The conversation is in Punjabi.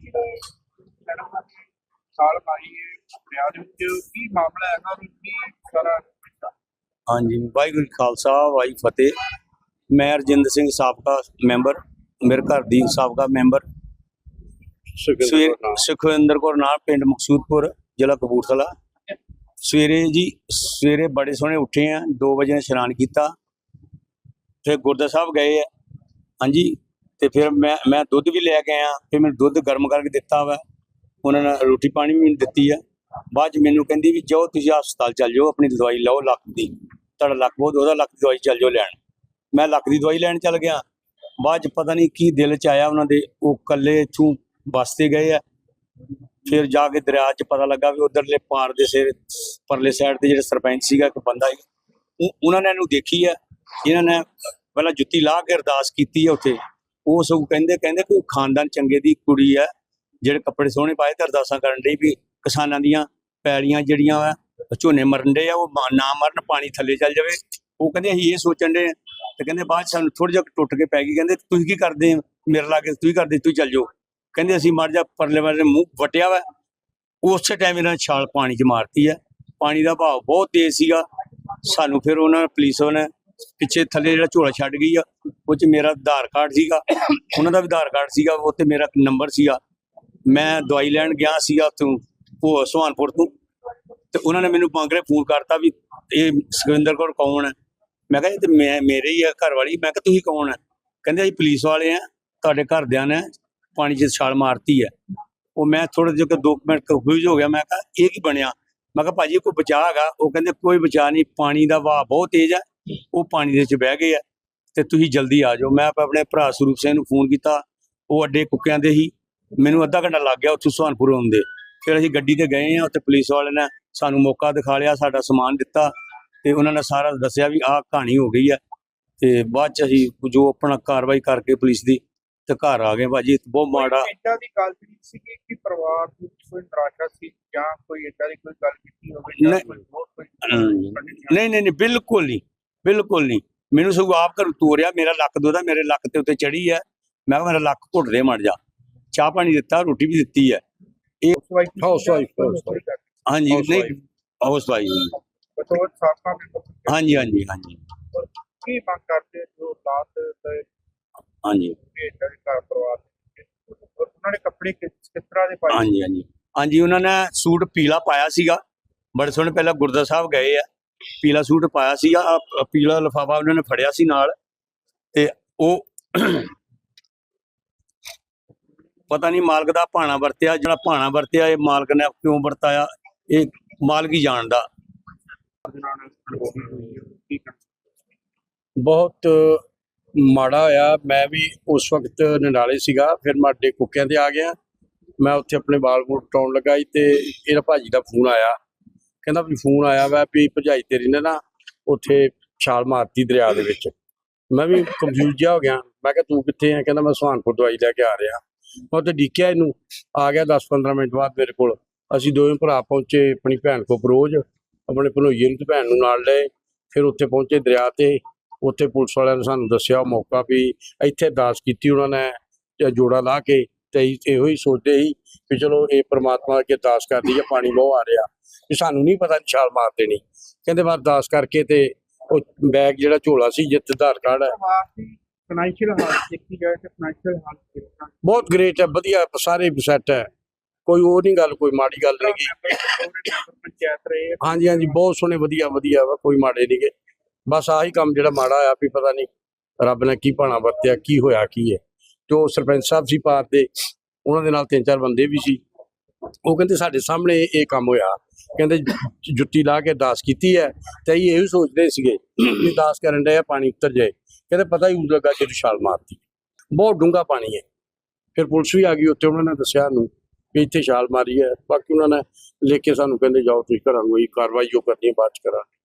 ਪਾਣੀ ਦੇ ਮੈਡਮ ਸਾਲ ਮਾਰੀ ਹੈ ਦਰਿਆ ਦੇ ਵਿੱਚ ਕੀ ਮਾਮਲਾ ਹੈਗਾ ਔਰ ਕੀ ਸਾਰਾ ਹਾਂਜੀ ਵਾਹਿਗੁਰੂ ਜੀ ਖਾਲਸਾ ਵਾਹਿ ਫਤਿਹ। ਮੈਂ ਰਜਿੰਦਰ ਸਿੰਘ ਸਾਬਕਾ ਮੈਂਬਰ ਮੇਰੇ ਘਰ ਦੀ ਸਾਬਕਾ ਮੈਂਬਰ। ਸੁਖਵਿੰਦਰ ਕੌਰ ਨਾਲ ਪਿੰਡ ਮਕਸੂਦਪੁਰ ਜ਼ਿਲ੍ਹਾ ਕਪੂਰਥਲਾ। ਸਵੇਰੇ ਜੀ ਸਵੇਰੇ ਬੜੇ ਸੋਹਣੇ ਉੱਠੇ ਆ 2 ਵਜੇ ਇਸ਼ਨਾਨ ਕੀਤਾ। ਫਿਰ ਗੁਰਦਾ ਸਾਹਿਬ ਗਏ ਆ। ਹਾਂਜੀ ਤੇ ਫਿਰ ਮੈਂ ਮੈਂ ਦੁੱਧ ਵੀ ਲੈ ਕੇ ਆਇਆ, ਫਿਰ ਮੈਨੂੰ ਦੁੱਧ ਗਰਮ ਕਰਕੇ ਦਿੱਤਾ ਵਾ। ਉਹਨਾਂ ਨੇ ਰੋਟੀ ਪਾਣੀ ਵੀ ਦਿੱਤੀ ਆ। ਬਾਅਦ ਚ ਮੈਨੂੰ ਕਹਿੰਦੀ ਵੀ ਜਾਓ, ਤੁਸੀਂ ਹਸਪਤਾਲ ਚੱਲ ਜਾਓ, ਆਪਣੀ ਦਵਾਈ ਲਓ ਲੱਕ ਦੀ। ਤੁਹਾਡਾ ਲੱਕ ਬਹੁਤ ਉਹਦਾ ਲੱਕ ਦੀ ਦਵਾਈ ਚੱਲ ਜਾਓ ਲੈਣ। ਮੈਂ ਲੱਕ ਦੀ ਦਵਾਈ ਲੈਣ ਚੱਲ ਗਿਆ। ਬਾਅਦ ਚ ਪਤਾ ਨਹੀਂ ਕੀ ਦਿਲ ਚ ਆਇਆ ਉਹਨਾਂ ਦੇ, ਉਹ ਕੱਲੇ ਇੱਥੋਂ ਬੱਸ ਤੇ ਗਏ ਆ। ਫਿਰ ਜਾ ਕੇ ਦਰਿਆ 'ਚ ਪਤਾ ਲੱਗਾ ਵੀ ਉਧਰਲੇ ਪਾਰ ਦੇ ਸਿਰ, ਪਰਲੇ ਸਾਈਡ ਤੇ ਜਿਹੜਾ ਸਰਪੰਚ ਸੀਗਾ ਇੱਕ ਬੰਦਾ ਸੀ ਉਹਨਾਂ ਨੇ ਇਹਨੂੰ ਦੇਖੀ ਆ। ਇਹਨਾਂ ਨੇ ਪਹਿਲਾਂ ਜੁੱਤੀ ਲਾ ਕੇ ਅਰਦਾਸ ਕੀਤੀ ਆ ਉੱਥੇ। ਉਹ ਸਗੋਂ ਕਹਿੰਦੇ ਕਹਿੰਦੇ ਕਿ ਉਹ ਖਾਨਦਾਨ ਚੰਗੇ ਦੀ ਕੁੜੀ ਆ, ਜਿਹੜੇ ਕੱਪੜੇ ਸੋਹਣੇ ਪਾਏ, ਤੇ ਅਰਦਾਸਾਂ ਕਰਨ ਲਈ ਵੀ ਕਿਸਾਨਾਂ ਦੀਆਂ ਪੈਲੀਆਂ ਜਿਹੜੀਆਂ ਵਾ, ਝੋਨੇ ਮਰਨ ਦੇ ਆ, ਉਹ ਨਾ ਮਰਨ, ਪਾਣੀ ਥੱਲੇ ਚੱਲ ਜਾਵੇ। ਉਹ ਕਹਿੰਦੇ, ਅਸੀਂ ਇਹ ਸੋਚਣ ਦੇ ਤੇ ਕਹਿੰਦੇ ਬਾਅਦ 'ਚ ਸਾਨੂੰ ਥੋੜਾ ਜਿਹਾ ਟੁੱਟ ਕੇ ਪੈ ਗਈ, ਕਹਿੰਦੇ ਤੁਸੀਂ ਕੀ ਕਰਦੇ ਹੋ? ਮੇਰੇ ਲਾਗੇ ਤੁਸੀਂ ਕਰਦੇ, ਤੁਸੀਂ ਚੱਲ ਜਾਓ। ਕਹਿੰਦੇ ਅਸੀਂ ਮਰ ਜਾ ਪਰਲੇ ਵਾਲੇ ਮੂੰਹ ਵਟਿਆ ਵਾ। ਉਸੇ ਟਾਈਮ ਇਹਨਾਂ ਨੇ ਛਾਲ ਪਾਣੀ 'ਚ ਮਾਰਤੀ ਆ। ਪਾਣੀ ਦਾ ਭਾਵ ਬਹੁਤ ਤੇਜ਼ ਸੀਗਾ। ਸਾਨੂੰ ਫਿਰ ਉਹਨਾਂ, ਪੁਲਿਸ ਨੇ ਪਿੱਛੇ ਥੱਲੇ ਜਿਹੜਾ ਝੋਲਾ ਛੱਡ ਗਈ ਆ, ਉਹ 'ਚ ਮੇਰਾ ਆਧਾਰ ਕਾਰਡ ਸੀਗਾ। ਉਹਨਾਂ ਦਾ ਵੀ ਆਧਾਰ ਕਾਰਡ ਸੀਗਾ, ਉਹ ਤੇ ਮੇਰਾ ਨੰਬਰ ਸੀਗਾ। ਮੈਂ ਦਵਾਈ ਲੈਣ ਗਿਆ ਸੀਗਾ ਉੱਥੋਂ, ਉਹ ਸੁਹਾਨਪੁਰ ਤੋਂ। ਤੇ ਉਹਨਾਂ ਨੇ ਮੈਨੂੰ ਮੰਗਰੇ ਫੋਨ ਕਰਤਾ ਵੀ, ਇਹ ਸੁਖਵਿੰਦਰ ਕੌਰ ਕੌਣ ਹੈ ਮੈਂ ਕਿਹਾ, ਇਹ ਤੇ ਮੈਂ, ਮੇਰੇ ਹੀ ਆ ਘਰ ਵਾਲੀ। ਮੈਂ ਕਿਹਾ, ਤੁਸੀਂ ਕੌਣ ਹੈ ਕਹਿੰਦੇ, ਅਸੀਂ ਪੁਲਿਸ ਵਾਲੇ ਆ, ਤੁਹਾਡੇ ਘਰਦਿਆਂ ਨੇ ਪਾਣੀ 'ਚ ਛਾਲ ਮਾਰਤੀ ਹੈ ਉਹ ਮੈਂ ਥੋੜੇ ਜਿਹਾ ਦੋ ਕੁ ਮਿੰਟ ਕਨਫਿਊਜ਼ ਹੋ ਗਿਆ। ਮੈਂ ਕਿਹਾ, ਇਹ ਕੀ ਬਣਿਆ? ਮੈਂ ਕਿਹਾ, ਭਾਜੀ ਕੋਈ ਬਚਾਅ ਹੈਗਾ? ਉਹ ਕਹਿੰਦੇ, ਕੋਈ ਬਚਾਅ ਨਹੀਂ, ਪਾਣੀ ਦਾ ਵਹਾਅ ਬਹੁਤ ਤੇਜ਼ ਹੈ ਉਹ ਪਾਣੀ ਦੇ ਵਿੱਚ ਬਹਿ ਗਏ ਆ ਤੇ ਤੁਸੀਂ ਜਲਦੀ ਆ ਜਾਓ। ਮੈਂ ਆਪਣੇ ਭਰਾ ਸਰੂਪ ਸਿੰਘ ਨੂੰ ਫੋਨ ਕੀਤਾ ਉਹ ਅੱਡੇ ਕੁੱਕਿਆਂ ਦੇ ਹੀ। ਮੈਨੂੰ ਅੱਧਾ ਘੰਟਾ ਲੱਗ ਗਿਆ ਉੱਥੋਂ ਸੁਹਾਨਪੁਰ ਆਉਂਦੇ ਫਿਰ ਅਸੀਂ ਗੱਡੀ ਤੇ ਗਏ ਆ ਉੱਥੇ ਪੁਲਿਸ ਵਾਲੇ ਨੇ ਸਾਨੂੰ ਮੌਕਾ ਦਿਖਾ ਲਿਆ ਸਾਡਾ ਸਮਾਨ ਦਿੱਤਾ ਤੇ ਉਹਨਾਂ ਨੇ ਸਾਰਾ ਦੱਸਿਆ ਵੀ ਆਹ ਕਹਾਣੀ ਹੋ ਗਈ ਹੈ ਤੇ ਬਾਅਦ ਚ ਅਸੀਂ ਜੋ ਆਪਣਾ ਕਾਰਵਾਈ ਕਰਕੇ ਪੁਲਿਸ ਦੀ ਤੇ ਘਰ ਆ ਗਏ ਭਾਜੀ ਬਹੁਤ ਮਾੜਾ। ਇਦਾਂ ਦੀ ਗੱਲ ਨਹੀਂ ਸੀ ਕਿ ਪਰਿਵਾਰ ਨੂੰ ਕੋਈ ਨਿਰਾਸ਼ਾ ਸੀ ਜਾਂ ਕੋਈ ਇਦਾਂ ਦੀ ਕੋਈ ਗੱਲ ਕੀਤੀ ਹੋਵੇ ਜਾਂ ਨਹੀਂ। ਕੋਈ ਹੋਰ ਕੋਈ ਨਹੀਂ ਨਹੀਂ ਨਹੀਂ ਬਿਲਕੁਲ ਨਹੀਂ। ਬਿਲਕੁਲ ਨਹੀਂ। ਮੈਨੂੰ ਸਗੋਂ ਆਪ ਘਰ ਤੋਰਿਆ ਮੇਰਾ ਲੱਕ ਦੋਦਾ ਮੇਰੇ ਲੱਕ ਤੇ ਉੱਤੇ ਚੜੀ ਹੈ ਮੈਂ ਕਿਹਾ ਮੇਰਾ ਲੱਕ ਘੁੱਟ ਦੇ ਮੜ ਜਾ ਚਾਹ ਪਾਣੀ ਦਿੱਤਾ ਰੋਟੀ ਵੀ ਦਿੱਤੀ ਹੈ ਹਾਊਸ housewife. ਹਾਂਜੀ ਨਹੀਂ. ਹਾਊਸ ਵਾਈਫ ਬਤੌਰ ਸਾਬਕਾ ਮੈਂਬਰ ਹਾਂਜੀ ਹਾਂਜੀ ਹਾਂਜੀ। ਕੀ ਮੰਗ ਕਰਦੇ ਜੋ ਲਾਤ ਦੇ ਹਾਂਜੀ। ਭੇਜਦਾ ਘਰ ਪਰਿਵਾਰ ਦੇ ਵਿੱਚ? ਔਰ ਉਹਨਾਂ ਨੇ ਕੱਪੜੇ ਕਿਸ ਕਿਸ ਤਰ੍ਹਾਂ ਦੇ ਪਾਏ? ਹਾਂਜੀ ਹਾਂਜੀ। ਹਾਂਜੀ ਉਹਨਾਂ ਨੇ ਸੂਟ ਪੀਲਾ ਪਾਇਆ ਸੀਗਾ। ਬੜੇ ਸੋਹਣੇ ਪਹਿਲਾਂ ਗੁਰਦਾ ਸਾਹਿਬ ਗਏ ਆ। ਪੀਲਾ ਸੂਟ ਪਾਇਆ ਸੀ ਆਹ ਪੀਲਾ ਲਫਾਫਾ ਉਹਨਾਂ ਨੇ ਫੜਿਆ ਸੀ ਨਾਲ ਤੇ ਉਹ ਪਤਾ ਨਹੀਂ ਮਾਲਕ ਦਾ ਭਾਣਾ ਵਰਤਿਆ, ਜਿਹੜਾ ਭਾਣਾ ਵਰਤਿਆ, ਇਹ ਮਾਲਕ ਨੇ ਕਿਉਂ ਵਰਤਾਇਆ, ਇਹ ਮਾਲਕ ਹੀ ਜਾਣਦਾ। ਬਹੁਤ ਮਾੜਾ ਹੋਇਆ, ਮੈਂ ਵੀ ਉਸ ਵਕਤ ਨਨਾਲੇ ਸੀਗਾ, ਫਿਰ ਮੈਂ ਕੁੱਕਿਆਂ ਤੇ ਆ ਗਿਆ, ਮੈਂ ਉੱਥੇ ਆਪਣੇ ਬਾਲ ਬੂਟ ਟਾਉਣ ਲੱਗਾ ਤੇ ਇਹਦਾ ਭਾਜੀ ਦਾ ਫੋਨ ਆਇਆ। ਕਹਿੰਦਾ ਵੀ ਫੋਨ ਆਇਆ ਵਾ ਵੀ ਭਜਾਈ ਤੇਰੀ ਨੇ ਨਾ ਉੱਥੇ ਛਾਲ ਮਾਰਤੀ ਦਰਿਆ ਦੇ ਵਿੱਚ। ਮੈਂ ਵੀ ਕੰਫਿਊਜ਼ ਜਿਹਾ ਹੋ ਗਿਆ। ਮੈਂ ਕਿਹਾ, ਤੂੰ ਕਿੱਥੇ ਆ? ਕਹਿੰਦਾ, ਮੈਂ ਸੁਹਾਨਪੁਰ ਦਵਾਈ ਲੈ ਕੇ ਆ ਰਿਹਾ। ਮੈਂ ਉੱਥੇ ਡੀਕਿਆ ਇਹਨੂੰ। ਆ ਗਿਆ 10-15 ਮਿੰਟ ਬਾਅਦ ਮੇਰੇ ਕੋਲ। ਅਸੀਂ ਦੋਵੇਂ ਭਰਾ ਪਹੁੰਚੇ ਆਪਣੀ ਭੈਣ ਕੋ ਬਰੋਜ ਆਪਣੇ ਭਨੋਈਏ ਨੂੰ ਤੇ ਭੈਣ ਨੂੰ ਨਾਲ ਲਏ। ਫਿਰ ਉੱਥੇ ਪਹੁੰਚੇ ਦਰਿਆ ਤੇ। ਉੱਥੇ ਪੁਲਿਸ ਵਾਲਿਆਂ ਨੇ ਸਾਨੂੰ ਦੱਸਿਆ ਮੌਕਾ ਵੀ ਇੱਥੇ ਅਰਦਾਸ ਕੀਤੀ ਉਹਨਾਂ ਨੇ ਜੋੜਾ ਲਾ ਕੇ। ਤੇ ਇਹੋ ਹੀ ਸੋਚਦੇ ਸੀ ਵੀ ਚਲੋ ਇਹ ਪ੍ਰਮਾਤਮਾ ਅੱਗੇ ਅਰਦਾਸ ਕਰਦੀ ਹੈ ਪਾਣੀ ਬਹੁਤ ਆ ਰਿਹਾ। ਵੀ ਸਾਨੂੰ ਨਹੀਂ ਪਤਾ ਛਾਲ ਮਾਰ ਦੇਣੀ। ਕਹਿੰਦੇ ਬਾਅਦ ਅਰਦਾਸ ਕਰਕੇ ਤੇ ਉਹ ਬੈਗ ਜਿਹੜਾ ਝੋਲਾ ਸੀ ਜਿੱਥੇ ਆਧਾਰ ਕਾਰਡ ਹੈ। ਪਰਿਵਾਰ ਦੀ ਫਾਈਨੈਂਸ਼ੀਅਲ ਹਾਲਤ ਦੇਖੀ ਜਾਏ ਤੇ ਫਾਈਨੈਂਸ਼ੀਅਲ ਹਾਲਤ ਕਿਸ ਤਰ੍ਹਾਂ ਬਹੁਤ ਗ੍ਰੇਟ ਹੈ ਵਧੀਆ ਸਾਰੇ ਸੈੱਟ ਹੈ। ਕੋਈ ਉਹ ਨਹੀਂ ਗੱਲ ਕੋਈ ਮਾੜੀ ਗੱਲ ਨਹੀਂ ਗੀ। ਮੈਂਬਰ ਪੰਚਾਇਤ ਰਹੇ ਹਾਂਜੀ ਹਾਂਜੀ ਬਹੁਤ ਸੋਹਣੇ ਵਧੀਆ ਵਧੀਆ ਵਾ ਕੋਈ ਮਾੜੇ ਨਹੀਂਗੇ ਬਸ ਆਹੀ ਕੰਮ ਜਿਹੜਾ ਮਾੜਾ ਆ ਵੀ ਪਤਾ ਨਹੀਂ ਰੱਬ ਨੇ ਕੀ ਭਾਣਾ ਵਰਤਿਆ ਕੀ ਹੋਇਆ ਕੀ ਹੈ। ਜੋ ਸਰਪੰਚ ਸਾਹਿਬ ਸੀ ਪਾਰ ਦੇ, ਉਹਨਾਂ ਦੇ ਨਾਲ ਤਿੰਨ ਚਾਰ ਬੰਦੇ ਵੀ ਸੀ। ਉਹ ਕਹਿੰਦੇ ਸਾਡੇ ਸਾਹਮਣੇ ਇਹ ਕੰਮ ਹੋਇਆ। ਕਹਿੰਦੇ ਜੁੱਤੀ ਲਾ ਕੇ ਅਰਦਾਸ ਕੀਤੀ ਹੈ ਤੇ ਅਸੀਂ ਇਹੋ ਸੋਚਦੇ ਸੀਗੇ ਵੀ ਅਰਦਾਸ ਕਰਨ ਡਏ ਪਾਣੀ ਉੱਤਰ ਜਾਏ। ਕਹਿੰਦੇ ਪਤਾ ਹੀ ਉਦੋਂ ਲੱਗਾ ਜਦੋਂ ਛਾਲ ਮਾਰਤੀ। ਬਹੁਤ ਡੂੰਘਾ ਪਾਣੀ ਹੈ। ਫਿਰ ਪੁਲਿਸ ਵੀ ਆ ਗਈ ਉੱਥੇ, ਉਹਨਾਂ ਨੇ ਦੱਸਿਆ ਨੂੰ ਵੀ ਇੱਥੇ ਛਾਲ ਮਾਰੀ ਹੈ। ਬਾਕੀ ਉਹਨਾਂ ਨੇ ਲਿਖ ਕੇ ਸਾਨੂੰ ਕਹਿੰਦੇ, ਜਾਓ ਤੁਸੀਂ ਘਰਾਂ ਨੂੰ ਇਹ ਕਾਰਵਾਈ ਜੋ ਕਰਨੀ ਹੈ, ਬਾਅਦ ਚ ਕਰਾਂਗੇ।